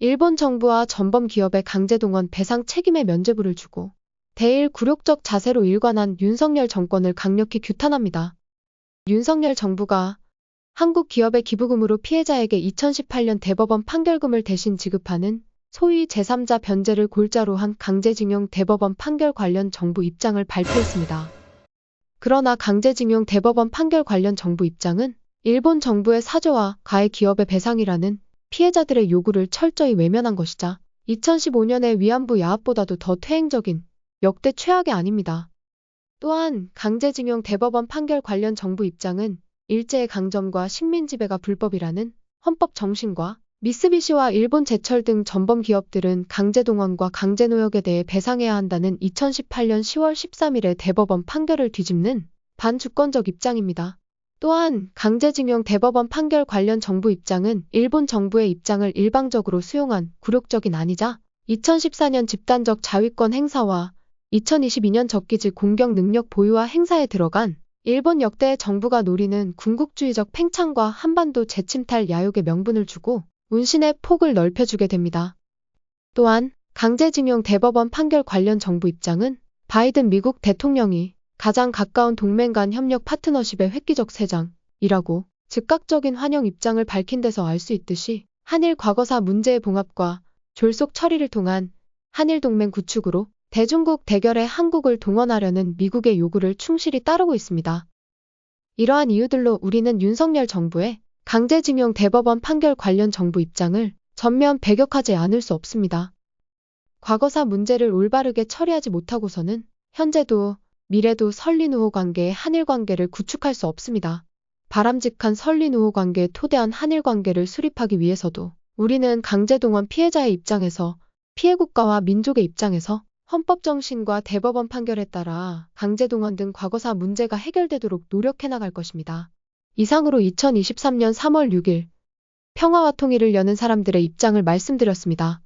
일본 정부와 전범 기업의 강제동원 배상 책임의 면죄부를 주고 대일 굴욕적 자세로 일관한 윤석열 정권을 강력히 규탄합니다. 윤석열 정부가 한국 기업의 기부금으로 피해자에게 2018년 대법원 판결금을 대신 지급하는 소위 제3자 변제를 골자로 한 강제징용 대법원 판결 관련 정부 입장을 발표했습니다. 그러나 강제징용 대법원 판결 관련 정부 입장은 일본 정부의 사죄와 가해 기업의 배상이라는 피해자들의 요구를 철저히 외면한 것이자 2015년의 위안부 야합보다도 더 퇴행적인 역대 최악의 아닙니다. 또한 강제징용 대법원 판결 관련 정부 입장은 일제의 강점과 식민지배가 불법이라는 헌법 정신과 미쓰비시와 일본 제철 등 전범 기업들은 강제동원과 강제노역에 대해 배상해야 한다는 2018년 10월 13일의 대법원 판결을 뒤집는 반주권적 입장입니다. 또한 강제징용 대법원 판결 관련 정부 입장은 일본 정부의 입장을 일방적으로 수용한 굴욕적인 아니자 2014년 집단적 자위권 행사와 2022년 적기지 공격 능력 보유와 행사에 들어간 일본 역대 정부가 노리는 군국주의적 팽창과 한반도 재침탈 야욕의 명분을 주고 운신의 폭을 넓혀주게 됩니다. 또한 강제징용 대법원 판결 관련 정부 입장은 바이든 미국 대통령이 가장 가까운 동맹 간 협력 파트너십의 획기적 세장이라고 즉각적인 환영 입장을 밝힌 데서 알 수 있듯이 한일 과거사 문제의 봉합과 졸속 처리를 통한 한일 동맹 구축으로 대중국 대결에 한국을 동원하려는 미국의 요구를 충실히 따르고 있습니다. 이러한 이유들로 우리는 윤석열 정부의 강제징용 대법원 판결 관련 정부 입장을 전면 배격하지 않을 수 없습니다. 과거사 문제를 올바르게 처리하지 못하고서는 현재도 미래도 설리누호 관계의 한일 관계를 구축할 수 없습니다. 바람직한 설리누호 관계에 토대한 한일 관계를 수립하기 위해서도 우리는 강제동원 피해자의 입장에서 피해 국가와 민족의 입장에서 헌법 정신과 대법원 판결에 따라 강제동원 등 과거사 문제가 해결되도록 노력해 나갈 것입니다. 이상으로 2023년 3월 6일 평화와 통일을 여는 사람들의 입장을 말씀드렸습니다.